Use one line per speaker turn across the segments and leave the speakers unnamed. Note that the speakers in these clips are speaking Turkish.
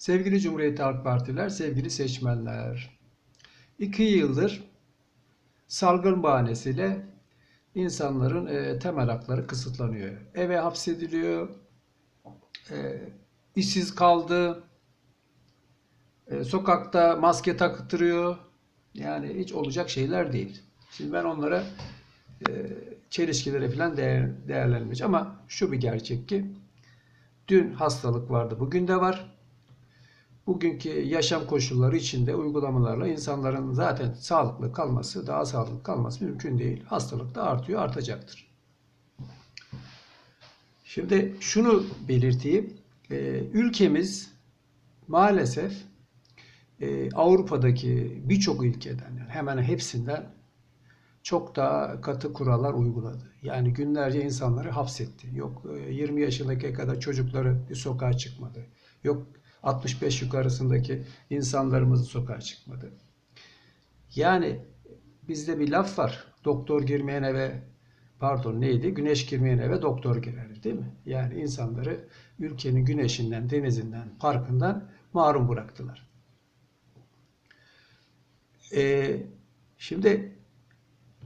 Sevgili Cumhuriyet Halk Partiler, sevgili seçmenler. İki yıldır salgın bahanesiyle insanların e, temel hakları kısıtlanıyor. Eve hapsediliyor, e, işsiz kaldı, e, sokakta maske takıttırıyor. Yani hiç olacak şeyler değil. Şimdi ben onlara e, çelişkileri falan değer, değerlendirmeyeceğim. Ama şu bir gerçek ki dün hastalık vardı, bugün de var bugünkü yaşam koşulları içinde uygulamalarla insanların zaten sağlıklı kalması, daha sağlıklı kalması mümkün değil. Hastalık da artıyor, artacaktır. Şimdi şunu belirteyim. Ee, ülkemiz maalesef e, Avrupa'daki birçok ülkeden, yani hemen hepsinden çok daha katı kurallar uyguladı. Yani günlerce insanları hapsetti. Yok e, 20 yaşındaki kadar çocukları bir sokağa çıkmadı. Yok 65 yukarısındaki insanlarımız sokağa çıkmadı. Yani bizde bir laf var. Doktor girmeyen eve pardon neydi? Güneş girmeyen eve doktor girer değil mi? Yani insanları ülkenin güneşinden, denizinden, parkından mahrum bıraktılar. Ee, şimdi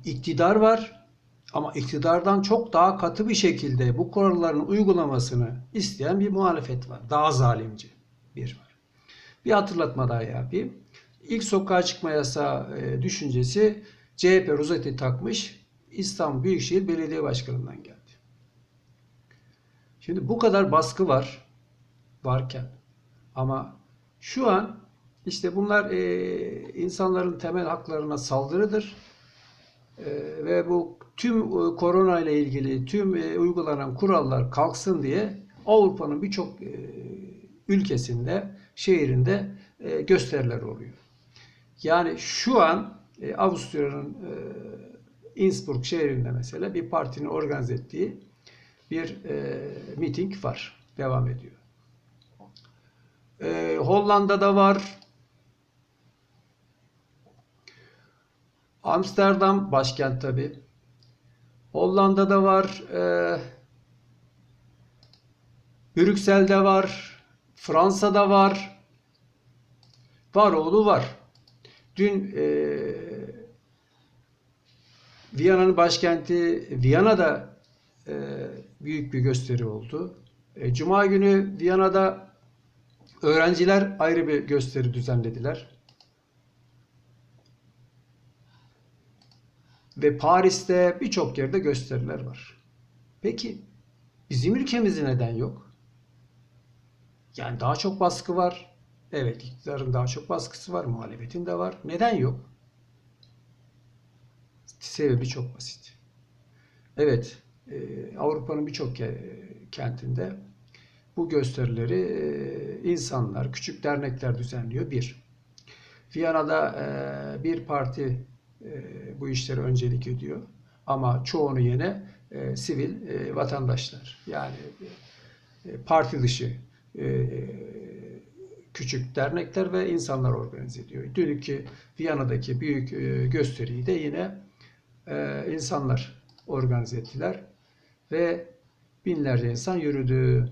iktidar var ama iktidardan çok daha katı bir şekilde bu kuralların uygulamasını isteyen bir muhalefet var. Daha zalimce bir var. Bir hatırlatma daha yapayım. İlk sokağa çıkma yasağı e, düşüncesi CHP rozeti takmış İstanbul Büyükşehir Belediye Başkanı'ndan geldi. Şimdi bu kadar baskı var varken ama şu an işte bunlar e, insanların temel haklarına saldırıdır. E, ve bu tüm e, korona ile ilgili tüm e, uygulanan kurallar kalksın diye Avrupa'nın birçok e, ülkesinde, şehrinde e, gösteriler oluyor. Yani şu an e, Avusturya'nın e, Innsbruck şehrinde mesela bir partinin organize ettiği bir e, miting var. Devam ediyor. E, Hollanda'da var. Amsterdam başkent tabi. Hollanda'da var. E, Brüksel'de var. Fransa'da var. Var oğlu var. Dün e, Viyana'nın başkenti Viyana'da e, büyük bir gösteri oldu. E, Cuma günü Viyana'da öğrenciler ayrı bir gösteri düzenlediler. Ve Paris'te birçok yerde gösteriler var. Peki bizim ülkemizde neden yok? Yani daha çok baskı var. Evet iktidarın daha çok baskısı var. Muhalefetin de var. Neden yok? Sebebi çok basit. Evet e, Avrupa'nın birçok kentinde bu gösterileri e, insanlar, küçük dernekler düzenliyor. Bir. Viyana'da e, bir parti bu işleri öncelik ediyor. Ama çoğunu yine sivil vatandaşlar. Yani parti dışı e, küçük dernekler ve insanlar organize ediyor. Dünkü Viyana'daki büyük e, gösteriyi de yine e, insanlar organize ettiler ve binlerce insan yürüdü.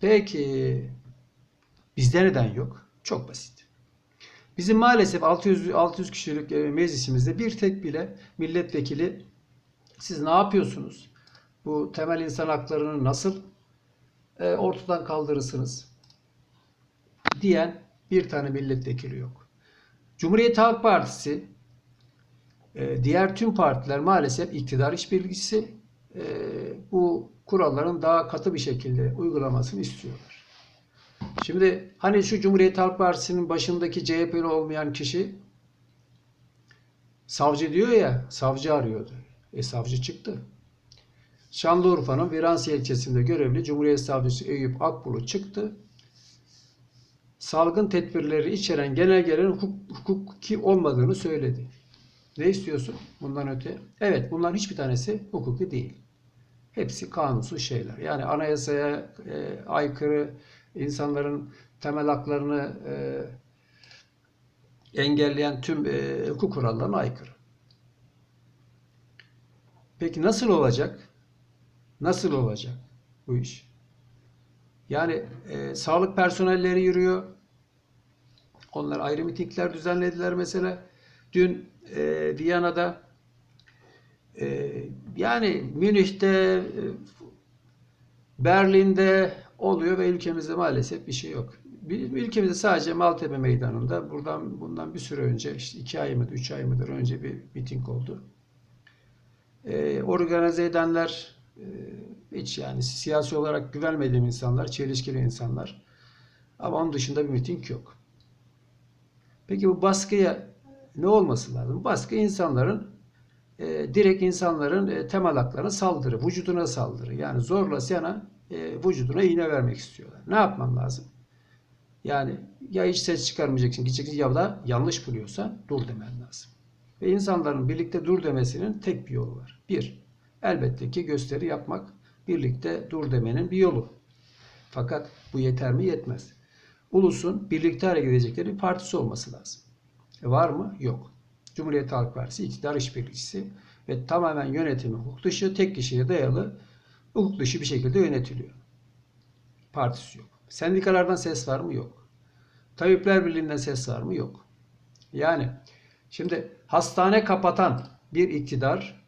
Peki bizde neden yok? Çok basit. Bizim maalesef 600 600 kişilik meclisimizde bir tek bile milletvekili siz ne yapıyorsunuz? Bu temel insan haklarını nasıl e, ortadan kaldırırsınız diyen bir tane milletvekili yok. Cumhuriyet Halk Partisi e, diğer tüm partiler maalesef iktidar işbirlikçisi e, bu kuralların daha katı bir şekilde uygulamasını istiyorlar. Şimdi hani şu Cumhuriyet Halk Partisi'nin başındaki CHP'li olmayan kişi savcı diyor ya, savcı arıyordu. E savcı çıktı. Şanlıurfa'nın Viransi ilçesinde görevli Cumhuriyet Savcısı Eyüp Akbulu çıktı. Salgın tedbirleri içeren genelgelerin hukuki olmadığını söyledi. Ne istiyorsun bundan öte? Evet bunların hiçbir tanesi hukuki değil. Hepsi kanunsuz şeyler. Yani anayasaya e, aykırı insanların temel haklarını e, engelleyen tüm e, hukuk kurallarına aykırı. Peki nasıl olacak? Nasıl olacak bu iş? Yani e, sağlık personelleri yürüyor. Onlar ayrı mitingler düzenlediler mesela. Dün e, Viyana'da e, yani Münih'te e, Berlin'de oluyor ve ülkemizde maalesef bir şey yok. Bir- Ülkemizde sadece Maltepe Meydanı'nda buradan bundan bir süre önce işte iki ay mıdır, üç ay mıdır önce bir miting oldu. E, organize edenler e, hiç yani siyasi olarak güvenmediğim insanlar, çelişkili insanlar. Ama onun dışında bir miting yok. Peki bu baskıya ne olması lazım? Baskı insanların e, direkt insanların e, temel haklarına saldırı, vücuduna saldırı. Yani zorla sana e, vücuduna iğne vermek istiyorlar. Ne yapman lazım? Yani ya hiç ses çıkarmayacaksın, gideceksin ya da yanlış buluyorsan dur demen lazım. Ve insanların birlikte dur demesinin tek bir yolu var. Bir, elbette ki gösteri yapmak birlikte dur demenin bir yolu. Fakat bu yeter mi? Yetmez. Ulusun birlikte hareket edecekleri bir partisi olması lazım. E var mı? Yok. Cumhuriyet Halk Partisi iktidar işbirlikçisi ve tamamen yönetimi hukuk dışı, tek kişiye dayalı hukuk dışı bir şekilde yönetiliyor. Partisi yok. Sendikalardan ses var mı? Yok. Tabipler Birliği'nden ses var mı? Yok. Yani şimdi hastane kapatan bir iktidar,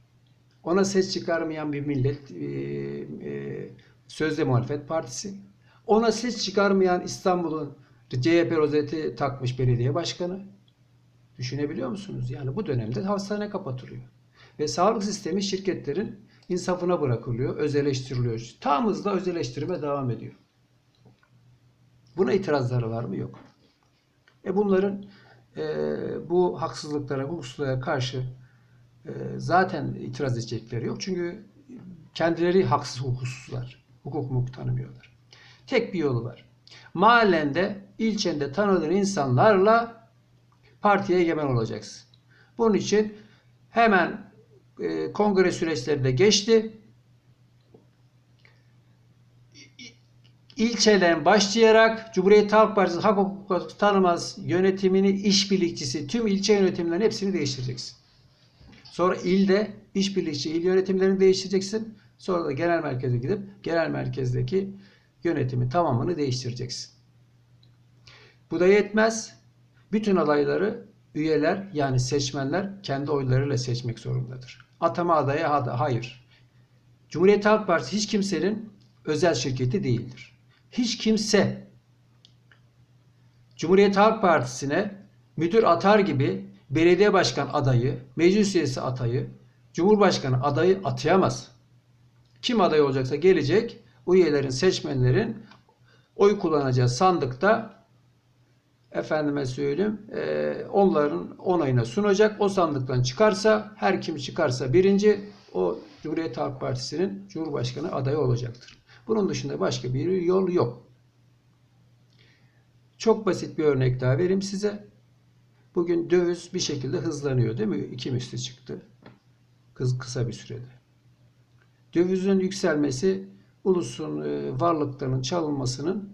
ona ses çıkarmayan bir millet, e, e, sözde muhalefet partisi, ona ses çıkarmayan İstanbul'un CHP rozeti takmış belediye başkanı. Düşünebiliyor musunuz? Yani bu dönemde hastane kapatılıyor. Ve sağlık sistemi şirketlerin insafına bırakılıyor, özeleştiriliyor. Tam hızla özeleştirme devam ediyor. Buna itirazları var mı? Yok. E bunların e, bu haksızlıklara, hukuksuzluğa karşı e, zaten itiraz edecekleri yok. Çünkü kendileri haksız hukuksuzlar. Hukuk mukuk tanımıyorlar. Tek bir yolu var. Mahallende, ilçende tanıdığın insanlarla partiye egemen olacaksın. Bunun için hemen e, kongre süreçleri de geçti. İlçeden başlayarak Cumhuriyet Halk Partisi hak hukuk tanımaz yönetimini işbirlikçisi tüm ilçe yönetimlerin hepsini değiştireceksin. Sonra ilde işbirlikçi il yönetimlerini değiştireceksin. Sonra da genel merkeze gidip genel merkezdeki yönetimi tamamını değiştireceksin. Bu da yetmez. Bütün adayları üyeler yani seçmenler kendi oylarıyla seçmek zorundadır. Atama adaya ha- hayır. Cumhuriyet Halk Partisi hiç kimsenin özel şirketi değildir. Hiç kimse Cumhuriyet Halk Partisi'ne müdür atar gibi belediye başkan adayı, meclis üyesi adayı, cumhurbaşkanı adayı atayamaz. Kim aday olacaksa gelecek, üyelerin, seçmenlerin oy kullanacağı sandıkta efendime söyleyeyim e, onların onayına sunacak. O sandıktan çıkarsa her kim çıkarsa birinci o Cumhuriyet Halk Partisi'nin Cumhurbaşkanı adayı olacaktır. Bunun dışında başka bir yol yok. Çok basit bir örnek daha vereyim size. Bugün döviz bir şekilde hızlanıyor değil mi? İki misli çıktı. Kız kısa bir sürede. Dövizin yükselmesi ulusun e, varlıklarının çalınmasının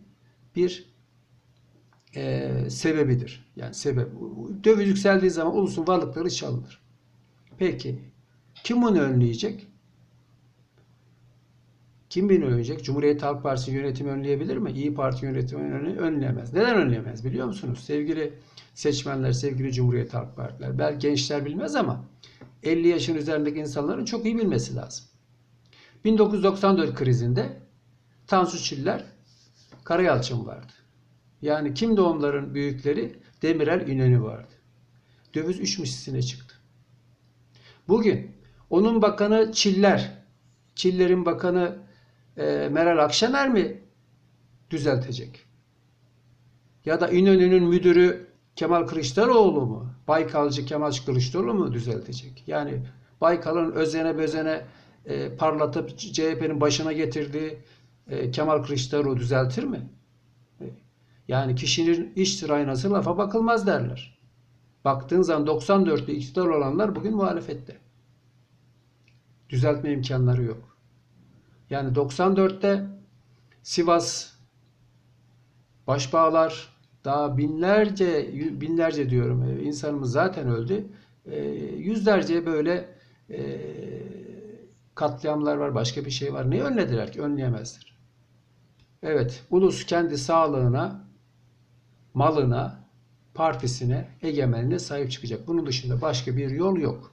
bir e, sebebidir. Yani sebep. Döviz yükseldiği zaman ulusun varlıkları çalınır. Peki kim bunu önleyecek? Kim beni önleyecek? Cumhuriyet Halk Partisi yönetimi önleyebilir mi? İyi Parti yönetimi önle- önleyemez. Neden önleyemez biliyor musunuz? Sevgili seçmenler, sevgili Cumhuriyet Halk Partiler. Belki gençler bilmez ama 50 yaşın üzerindeki insanların çok iyi bilmesi lazım. 1994 krizinde Tansu Çiller, Karayalçın vardı. Yani kim doğumların büyükleri Demirel İnönü vardı. Döviz 3 mislisine çıktı. Bugün onun bakanı Çiller, Çiller'in bakanı e, Meral Akşener mi düzeltecek? Ya da İnönü'nün müdürü Kemal Kılıçdaroğlu mu? Baykalcı Kemal Kılıçdaroğlu mu düzeltecek? Yani Baykal'ın özene bezene e, parlatıp CHP'nin başına getirdiği e, Kemal Kılıçdaroğlu düzeltir mi? E, Yani kişinin iç sırayınası lafa bakılmaz derler. Baktığın zaman 94'te iktidar olanlar bugün muhalefette. Düzeltme imkanları yok. Yani 94'te Sivas, Başbağlar, daha binlerce, binlerce diyorum e, insanımız zaten öldü. E, Yüzlerce böyle e, katliamlar var, başka bir şey var. Ne önlediler ki? Önleyemezler. Evet, ulus kendi sağlığına, malına, partisine, egemenliğine sahip çıkacak. Bunun dışında başka bir yol yok.